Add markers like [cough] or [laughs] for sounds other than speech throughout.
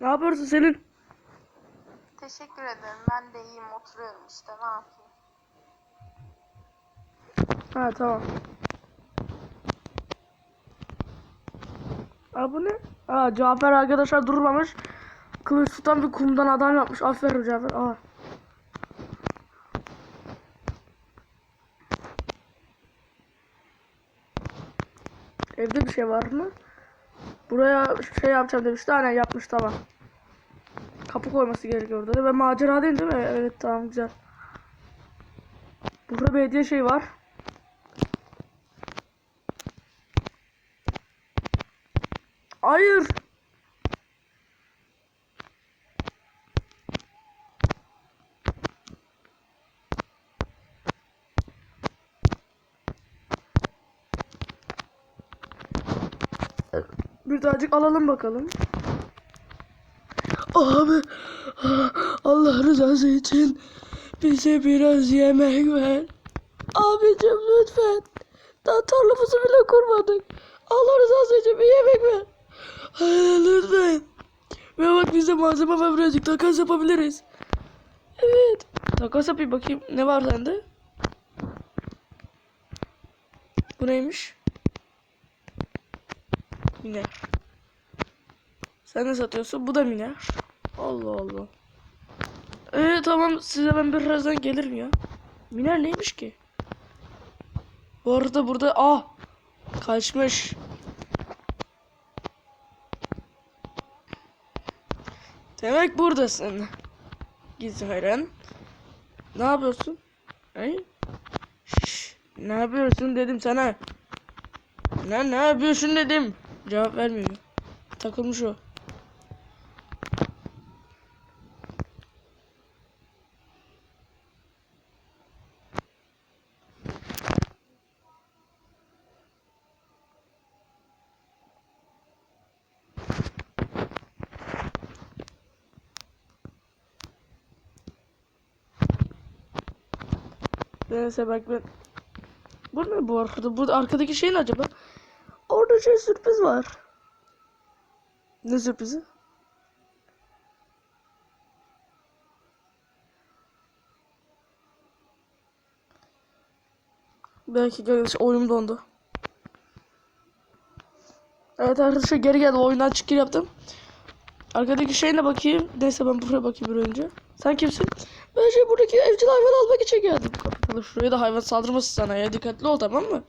Ne yapıyorsun Selin? Teşekkür ederim. Ben de iyiyim. Oturuyorum işte. Ne yapayım? Ha tamam. Aa bu ne? Aa Cafer arkadaşlar durmamış. Kılıç tutan bir kumdan adam yapmış. Aferin Cafer. Aa. Evde bir şey var mı? Buraya şey yapacağım demişti. Aynen yapmış tamam. Kapı koyması gerekiyor orada. Ve macera değil değil mi? Evet tamam güzel. Burada bir hediye şey var. Hayır. Bir tacık alalım bakalım. Abi Allah rızası için bize biraz yemek ver. Abicim lütfen. Daha tarlamızı bile kurmadık. Allah rızası için bir yemek ver. Hayır lütfen. Ve bak bize malzeme var birazcık takas yapabiliriz. Evet. Takas yapayım bakayım. Ne var sende? Bu neymiş? Miner. Sen ne satıyorsun? Bu da miner. Allah Allah. Ee tamam size ben birazdan gelirim ya. Miner neymiş ki? Bu arada burada ah kaçmış. Demek buradasın. Gizharen. Ne yapıyorsun? Şşş, ne yapıyorsun dedim sana. Ne ne yapıyorsun dedim. Cevap vermiyor. Takılmış o. Neyse bak ben. Bu ne bu arkada? Bu arkadaki şey ne acaba? Orada şey sürpriz var. Ne sürprizi? Belki arkadaşlar oyun dondu. Evet arkadaşlar geri geldi oyundan çıkır yaptım. Arkadaki şeyine bakayım. Neyse ben buraya bakayım bir önce. Sen kimsin? Ben şey buradaki evcil hayvan almak için geldim. Kapatalım şuraya da hayvan saldırmasın sana ya. Dikkatli ol tamam mı?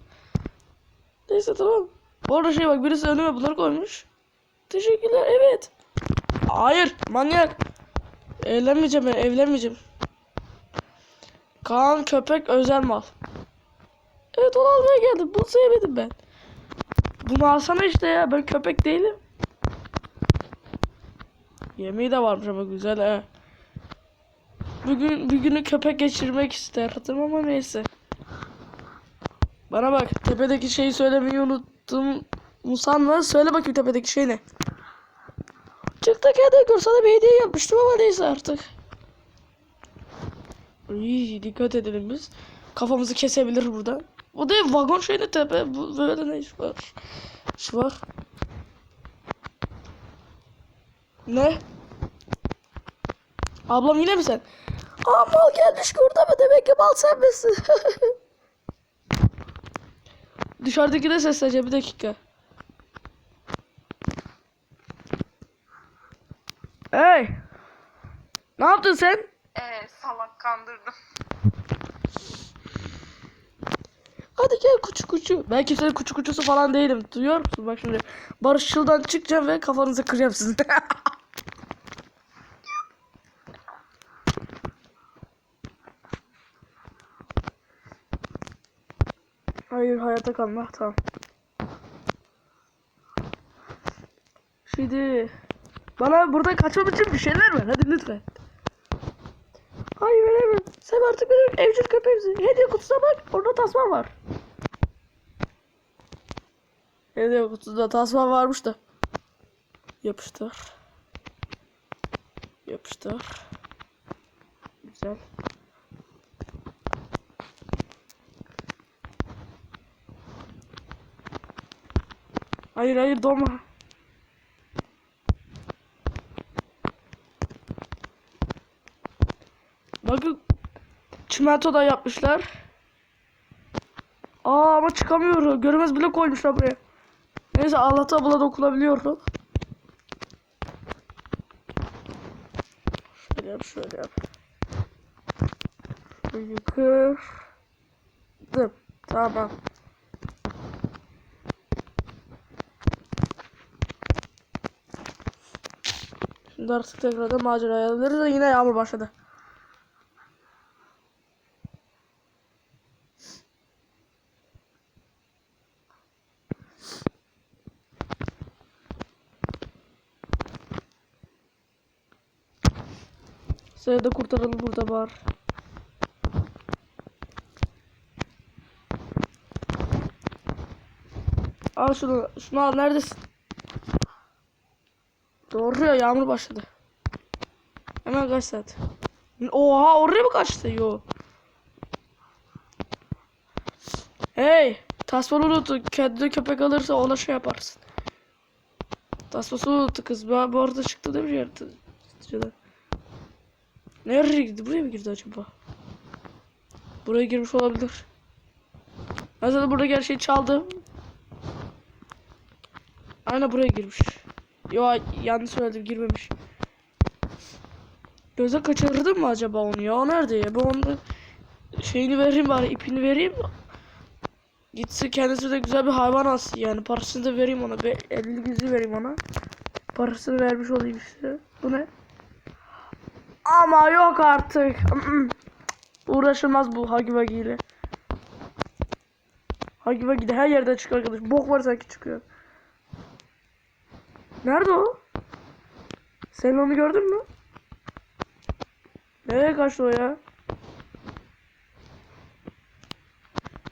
Neyse tamam. Bu arada şey bak birisi önüme bunları koymuş. Teşekkürler evet. Hayır manyak. Evlenmeyeceğim ben evlenmeyeceğim. Kaan köpek özel mal. Evet onu almaya geldim. Bunu sevmedim ben. Bunu alsana işte ya. Ben köpek değilim. Yemeği de varmış ama güzel ha. Bugün bir günü köpek geçirmek isterdim ama neyse. Bana bak tepedeki şeyi söylemeyi unuttum. Musanla söyle bakayım tepedeki şey ne? Çıktı kedi gör sana bir hediye yapmıştım ama neyse artık. İyi dikkat edelim biz. Kafamızı kesebilir buradan. Bu da vagon şeyine tepe. Bu böyle ne iş var? Şu var. Ne? Ablam yine mi sen? Aa mal gelmiş burada mı? Demek ki mal sen misin? [laughs] Dışarıdaki de sesleneceğim bir dakika. Hey! Ne yaptın sen? Ee, salak kandırdım. Hadi gel kuçu kuçu. Ben kimsenin kuçu kuçusu falan değilim. Duyuyor musun? Bak şimdi barışçıldan çıkacağım ve kafanızı kıracağım sizin. [laughs] Hayır hayata kalma tamam. Şimdi bana burada kaçmam için bir şeyler ver hadi lütfen. Hayır veremem. Sen artık benim evcil köpeğimsin. Hediye kutusuna bak orada tasma var. Hediye kutusunda tasma varmış da. Yapıştır. Yapıştır. Güzel. Hayır hayır dolma. Bakın çimento da yapmışlar. Aa ama çıkamıyorum. Görmez bile koymuşlar buraya. Neyse Allah'ta bula dokunabiliyorum. Şöyle yap şöyle yap. Şöyle yıkır. Tamam. Şimdi artık tekrardan maceraya alırız da yine yağmur başladı. De kurtaralım burada var. Al şunu, şunu al neredesin? Doğru ya yağmur başladı. Hemen kaç saat? Oha oraya mı kaçtı? Yo. Hey, tasmanı unuttu. Kendine köpek alırsa ona şey yaparsın. Tasması unuttu kız. Ben bu arada çıktı değil mi yaratıcıdan? Nereye gitti? Buraya mı girdi acaba? Buraya girmiş olabilir. Ben zaten burada her şeyi çaldım. Aynen buraya girmiş. Yo yanlış söyledim girmemiş. Göze kaçırdım mı acaba onu ya? Nerede ya? Ben onun şeyini vereyim bari ipini vereyim. Gitsin kendisi de güzel bir hayvan alsın yani. Parasını da vereyim ona. Be 50 yüzü vereyim ona. Parasını vermiş olayım işte. Bu ne? Ama yok artık. Uğraşılmaz bu Hagi Vagi ile. Hagi Vagi de her yerden çıkıyor arkadaş. Bok var sanki çıkıyor. Nerede o? Sen onu gördün mü? Nereye kaçtı o ya?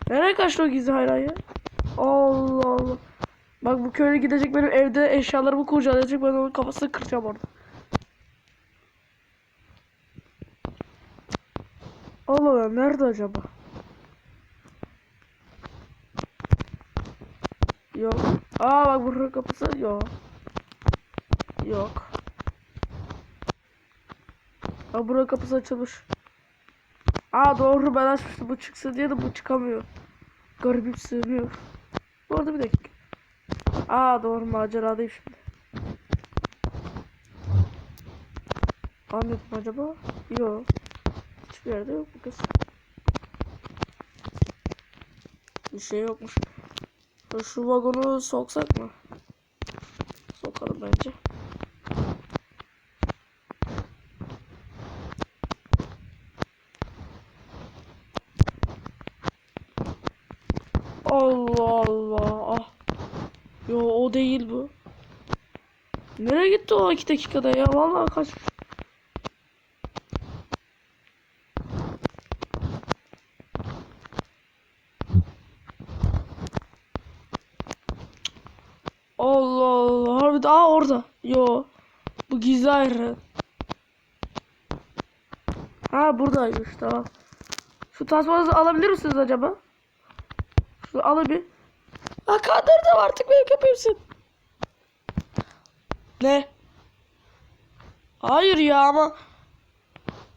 Nereye kaçtı o gizli hayran? Allah Allah. Bak bu köye gidecek benim evde eşyalarımı kurcalayacak ben onun kafasını kıracağım orada. Allah Allah nerede acaba? Yok. Aa bak buranın kapısı yok. Yok. Bak buranın kapısı açılmış. Aa doğru ben açmıştım bu çıksın diye de bu çıkamıyor. Garibim sığmıyor. Bu arada bir dakika. Aa doğru maceradayım şimdi. Anladım acaba? Yok. Hiçbir yerde yok bu kız. Bir şey yokmuş. Şu vagonu soksak mı? Sokalım bence. Allah Allah. Ah. Yo o değil bu. Nereye gitti o iki dakikada ya? Vallahi kaçmış. Allah Allah. Harbi daha orada. Yo. Bu gizli ayrı. Ha buradaymış tamam. Şu tasmanızı alabilir misiniz acaba? Şunu alın bir. Ha kandırdım artık benim köpeğimsin. Ne? Hayır ya ama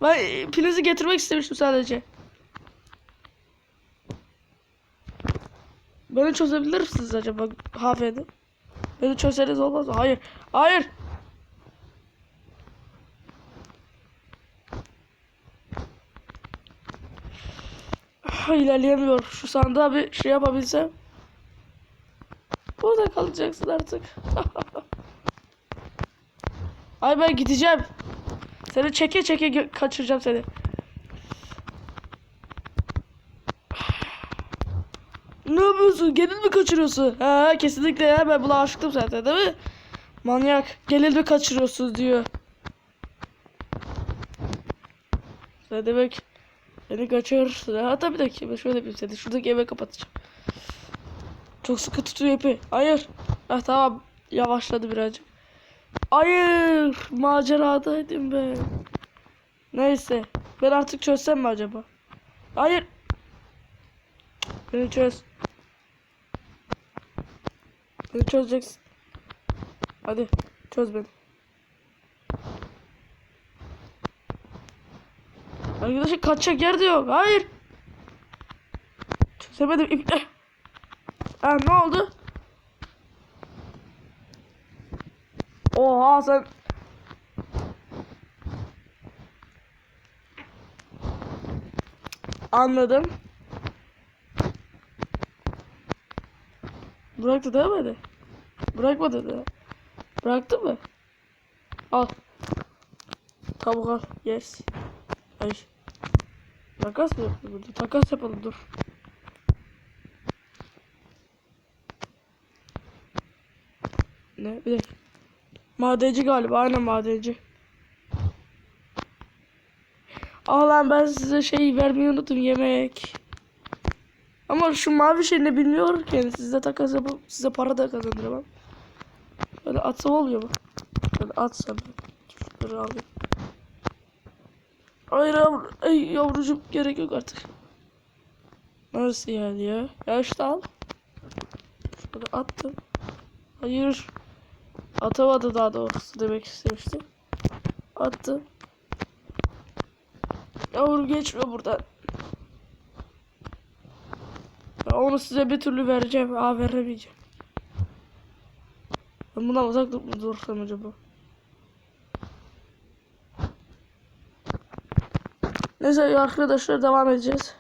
ben pilizi getirmek istemiştim sadece. Beni çözebilir misiniz acaba hanımefendi? Beni çözeriz olmaz mı? Hayır. Hayır. Ah, İlerleyemiyorum. Şu sandığa bir şey yapabilsem. Burada kalacaksın artık. [laughs] Ay ben gideceğim. Seni çeke çeke kaçıracağım seni. Ne yapıyorsun? Gelin mi kaçırıyorsun? Ha kesinlikle ya ben buna aşıktım zaten değil mi? Manyak. Gelin mi kaçırıyorsun diyor. Ne demek? Beni kaçır. Ha tabii dakika. Şöyle yapayım seni. Şuradaki eve kapatacağım. Çok sıkı tutuyor ipi. Hayır. Ah tamam. Yavaşladı birazcık. Hayır. Maceradaydım ben. Neyse. Ben artık çözsem mi acaba? Hayır. Beni çöz. Beni çözeceksin. Hadi çöz beni. Arkadaşlar kaçacak yer de yok. Hayır. Çözemedim. Ha ne oldu? Sen Anladım. Bıraktı değil mi? Bırakmadı da. Bıraktı mı? Al. Tavuk al. Yes. Ay. Takas mı yapıyor burada? Takas yapalım dur. Ne? Bir dakika. Madenci galiba. Aynen madenci. Aa lan ben size şey vermeyi unuttum yemek. Ama şu mavi şey ne bilmiyorum ki. Size takas yapıp size para da kazandıramam. Böyle atsam olmuyor mu? Böyle atsam. Şunları alayım. Hayır yavru, ay yavrucuğum gerek yok artık. Nasıl yani ya? Ya işte al. Şöyle attım. Hayır. Atamadı daha doğrusu demek istemiştim. Attım. Yavru geçme buradan. Ya onu size bir türlü vereceğim. Aa veremeyeceğim. Ben bundan uzak mı dursam acaba? Neyse arkadaşlar devam edeceğiz.